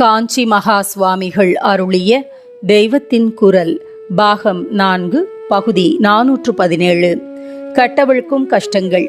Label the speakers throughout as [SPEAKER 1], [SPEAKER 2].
[SPEAKER 1] காஞ்சி மகா சுவாமிகள் அருளிய தெய்வத்தின் குரல் பாகம் நான்கு பகுதி நானூற்று பதினேழு. கட்டவிழ்க்கும் கஷ்டங்கள்.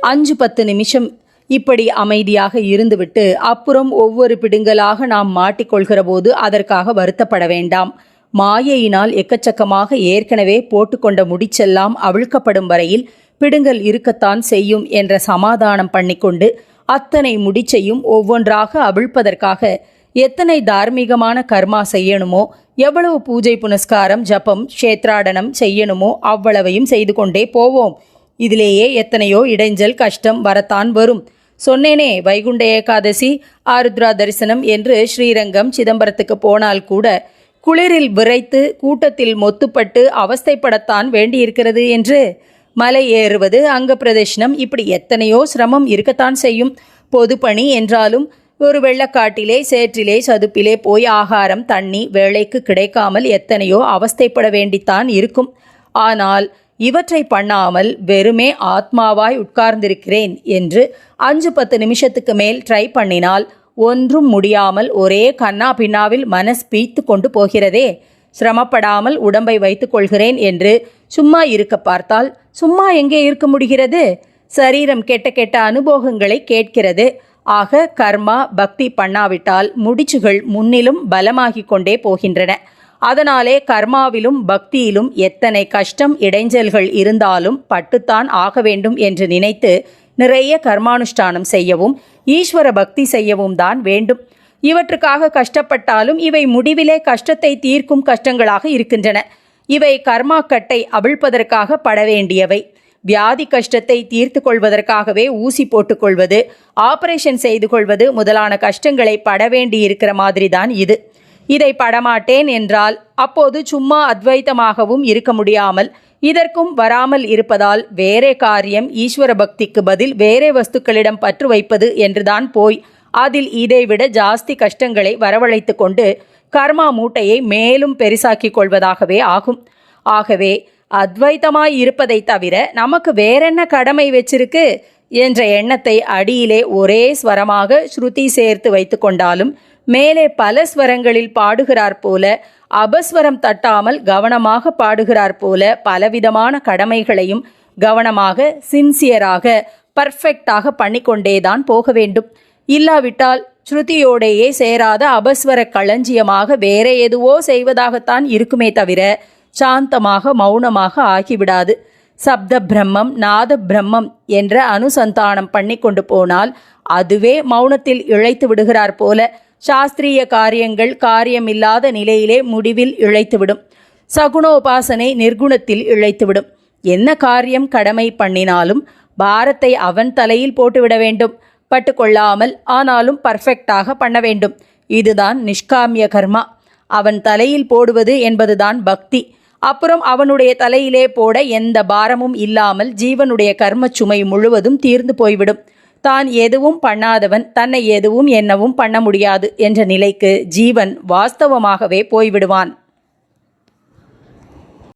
[SPEAKER 1] அஞ்சு பத்து நிமிஷம் இப்படி அமைதியாக இருந்துவிட்டு அப்புறம் ஒவ்வொரு பிடுங்கலாக நாம் மாட்டிக்கொள்கிற போது அதற்காக வருத்தப்பட வேண்டாம். மாயையினால் எக்கச்சக்கமாக ஏற்கனவே போட்டுக்கொண்ட முடிச்செல்லாம் அவிழ்க்கப்படும் வரையில் பிடுங்கல் இருக்கத்தான் செய்யும் என்ற சமாதானம் பண்ணிக்கொண்டு அத்தனை முடிச்சையும் ஒவ்வொன்றாக அவிழ்ப்பதற்காக எத்தனை தார்மீகமான கர்மா செய்யணுமோ எவ்வளவு பூஜை புனஸ்காரம் ஜபம் க்ஷேத்ராடனம் செய்யணுமோ அவ்வளவையும் செய்து கொண்டே போவோம். இதிலேயே எத்தனையோ இடைஞ்சல் கஷ்டம் வரத்தான் வரும். சொன்னேனே வைகுண்ட ஏகாதசி ஆருத்ரா தரிசனம் என்று ஸ்ரீரங்கம் சிதம்பரத்துக்கு போனால் கூட குளிரில் விரைத்து கூட்டத்தில் மொத்துப்பட்டு அவஸ்தைப்படத்தான் வேண்டியிருக்கிறது என்று. மலை ஏறுவது அங்க பிரதர்ஷனம் இப்படி எத்தனையோ சிரமம் இருக்கத்தான் செய்யும். பொதுப்பணி என்றாலும் ஒரு வெள்ளக்காட்டிலே சேற்றிலே சதுப்பிலே போய் ஆகாரம் தண்ணி வேலைக்கு கிடைக்காமல் எத்தனையோ அவஸ்தைப்பட வேண்டித்தான் இருக்கும். ஆனால் இவற்றை பண்ணாமல் வெறுமே ஆத்மாவாய் உட்கார்ந்திருக்கிறேன் என்று அஞ்சு பத்து நிமிஷத்துக்கு மேல் ட்ரை பண்ணினால் ஒன்றும் முடியாமல் ஒரே கண்ணா பின்னாவில் மனஸ் பீத்து கொண்டு போகிறதே. சிரமப்படாமல் உடம்பை வைத்துக் கொள்கிறேன் என்று சும்மா இருக்க பார்த்தால் சும்மா எங்கே இருக்க முடிகிறது? சரீரம் கெட்ட கெட்ட அனுபவங்களை கேட்கிறது. ஆக கர்மா பக்தி பண்ணாவிட்டால் முடிச்சுகள் முன்னிலும் பலமாகிக் கொண்டே போகின்றன. அதனாலே கர்மாவிலும் பக்தியிலும் எத்தனை கஷ்டம் இடைஞ்சல்கள் இருந்தாலும் பட்டுத்தான் ஆக வேண்டும் என்று நினைத்து நிறைய கர்மானுஷ்டானம் செய்யவும் ஈஸ்வர பக்தி செய்யவும் தான் வேண்டும். இவற்றுக்காக கஷ்டப்பட்டாலும் இவை முடிவிலே கஷ்டத்தை தீர்க்கும் கஷ்டங்களாக இருக்கின்றன. இவை கர்மாக்கட்டை அவிழ்ப்பதற்காக பட வேண்டியவை. வியாதி கஷ்டத்தை தீர்த்து கொள்வதற்காகவே ஊசி போட்டுக்கொள்வது ஆபரேஷன் செய்து கொள்வது முதலான கஷ்டங்களை பட வேண்டியிருக்கிற மாதிரி தான் இது. இதை படமாட்டேன் என்றால் அப்போது சும்மா அத்வைத்தமாகவும் இருக்க முடியாமல் இதற்கும் வராமல் இருப்பதால் வேறே காரியம் ஈஸ்வர பக்திக்கு பதில் வேறே வஸ்துக்களிடம் பற்று வைப்பது என்றுதான் போய் அதில் இதைவிட ஜாஸ்தி கஷ்டங்களை வரவழைத்து கொண்டு கர்மா மூட்டையை மேலும் பெரிசாக்கிக் கொள்வதாகவே ஆகும். ஆகவே அத்வைத்தமாய் இருப்பதை தவிர நமக்கு வேறென்ன கடமை வச்சிருக்கு? என்ற எண்ணத்தை அடியிலே ஒரே ஸ்வரமாக ஸ்ருதி சேர்த்து வைத்து கொண்டாலும் மேலே பல ஸ்வரங்களில் பாடுகிறார் போல அபஸ்வரம் தட்டாமல் கவனமாக பாடுகிறார் போல பலவிதமான கடமைகளையும் கவனமாக சின்சியராக பர்ஃபெக்டாக பண்ணிக்கொண்டேதான் போக வேண்டும். இல்லாவிட்டால் ஸ்ருதியோடையே சேராத அபஸ்வர களஞ்சியமாக வேற எதுவோ செய்வதாகத்தான் இருக்குமே தவிர சாந்தமாக மௌனமாக ஆகிவிடாது. சப்த பிரம்மம் நாத பிரம்மம் என்ற அனுசந்தானம் பண்ணி கொண்டு போனால் அதுவே மௌனத்தில் இழைத்து விடுகிறார் போல. சாஸ்திரிய காரியங்கள் காரியமில்லாத நிலையிலே முடிவில் இழைத்துவிடும். சகுணோபாசனை நிர்குணத்தில் இழைத்துவிடும். என்ன காரியம் கடமை பண்ணினாலும் பாரத்தை அவன் தலையில் போட்டுவிட வேண்டும். பட்டுக்கொள்ளாமல் ஆனாலும் பர்ஃபெக்டாக பண்ண வேண்டும். இதுதான் நிஷ்காமிய கர்மா. அவன் தலையில் போடுவது என்பதுதான் பக்தி. அப்புறம் அவனுடைய தலையிலே போட எந்த பாரமும் இல்லாமல் ஜீவனுடைய கர்மச் சுமை முழுவதும் தீர்ந்து போய்விடும். தான் எதுவும் பண்ணாதவன் தன்னை எதுவும் என்னவும் பண்ண முடியாது என்ற நிலைக்கு ஜீவன் வாஸ்தவமாகவே போய்விடுவான்.